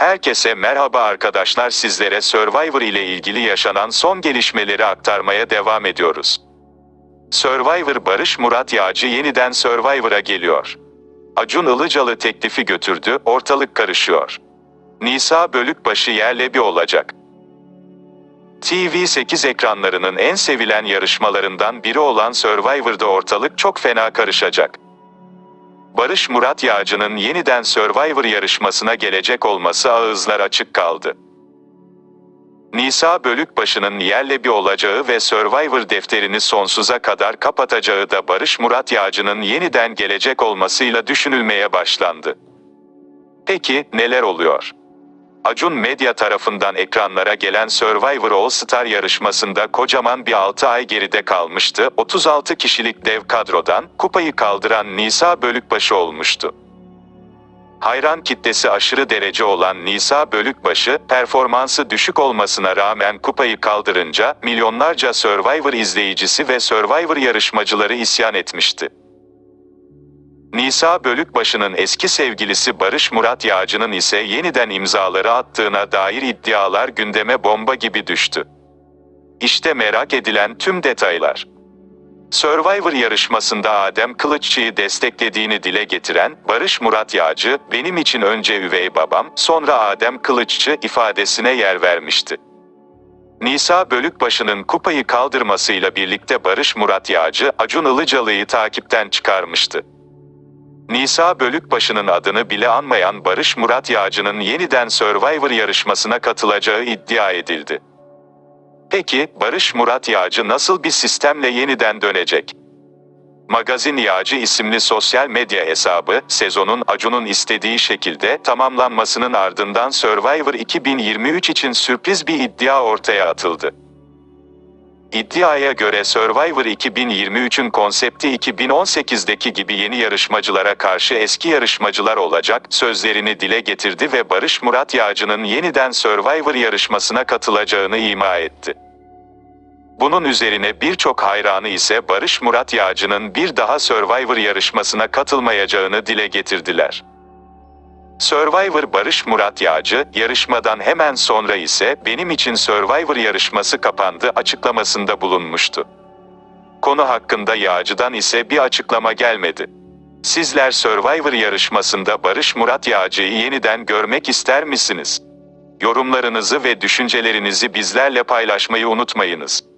Herkese merhaba arkadaşlar sizlere Survivor ile ilgili yaşanan son gelişmeleri aktarmaya devam ediyoruz. Survivor Barış Murat Yağcı yeniden Survivor'a geliyor. Acun Ilıcalı teklifi götürdü, ortalık karışıyor. Nisa Bölükbaşı yerle bir olacak. TV8 ekranlarının en sevilen yarışmalarından biri olan Survivor'da ortalık çok fena karışacak. Barış Murat Yağcı'nın yeniden Survivor yarışmasına gelecek olması ağızlar açık kaldı. Nisa Bölükbaşı'nın yerle bir olacağı ve Survivor defterini sonsuza kadar kapatacağı da Barış Murat Yağcı'nın yeniden gelecek olmasıyla düşünülmeye başlandı. Peki neler oluyor? Acun Medya tarafından ekranlara gelen Survivor All Star yarışmasında kocaman bir 6 ay geride kalmıştı. 36 kişilik dev kadrodan kupayı kaldıran Nisa Bölükbaşı olmuştu. Hayran kitlesi aşırı derece olan Nisa Bölükbaşı, performansı düşük olmasına rağmen kupayı kaldırınca milyonlarca Survivor izleyicisi ve Survivor yarışmacıları isyan etmişti. Nisa Bölükbaşı'nın eski sevgilisi Barış Murat Yağcı'nın ise yeniden imzaları attığına dair iddialar gündeme bomba gibi düştü. İşte merak edilen tüm detaylar. Survivor yarışmasında Adem Kılıççı'yı desteklediğini dile getiren Barış Murat Yağcı, benim için önce üvey babam, sonra Adem Kılıççı ifadesine yer vermişti. Nisa Bölükbaşı'nın kupayı kaldırmasıyla birlikte Barış Murat Yağcı, Acun Ilıcalı'yı takipten çıkarmıştı. Nisa Bölükbaşı'nın adını bile anmayan Barış Murat Yağcı'nın yeniden Survivor yarışmasına katılacağı iddia edildi. Peki, Barış Murat Yağcı nasıl bir sistemle yeniden dönecek? Magazin Yağcı isimli sosyal medya hesabı, sezonun Acun'un istediği şekilde tamamlanmasının ardından Survivor 2023 için sürpriz bir iddia ortaya atıldı. İddiaya göre Survivor 2023'ün konsepti 2018'deki gibi yeni yarışmacılara karşı eski yarışmacılar olacak sözlerini dile getirdi ve Barış Murat Yağcı'nın yeniden Survivor yarışmasına katılacağını ima etti. Bunun üzerine birçok hayranı ise Barış Murat Yağcı'nın bir daha Survivor yarışmasına katılmayacağını dile getirdiler. Survivor Barış Murat Yağcı, yarışmadan hemen sonra ise benim için Survivor yarışması kapandı açıklamasında bulunmuştu. Konu hakkında Yağcı'dan ise bir açıklama gelmedi. Sizler Survivor yarışmasında Barış Murat Yağcı'yı yeniden görmek ister misiniz? Yorumlarınızı ve düşüncelerinizi bizlerle paylaşmayı unutmayınız.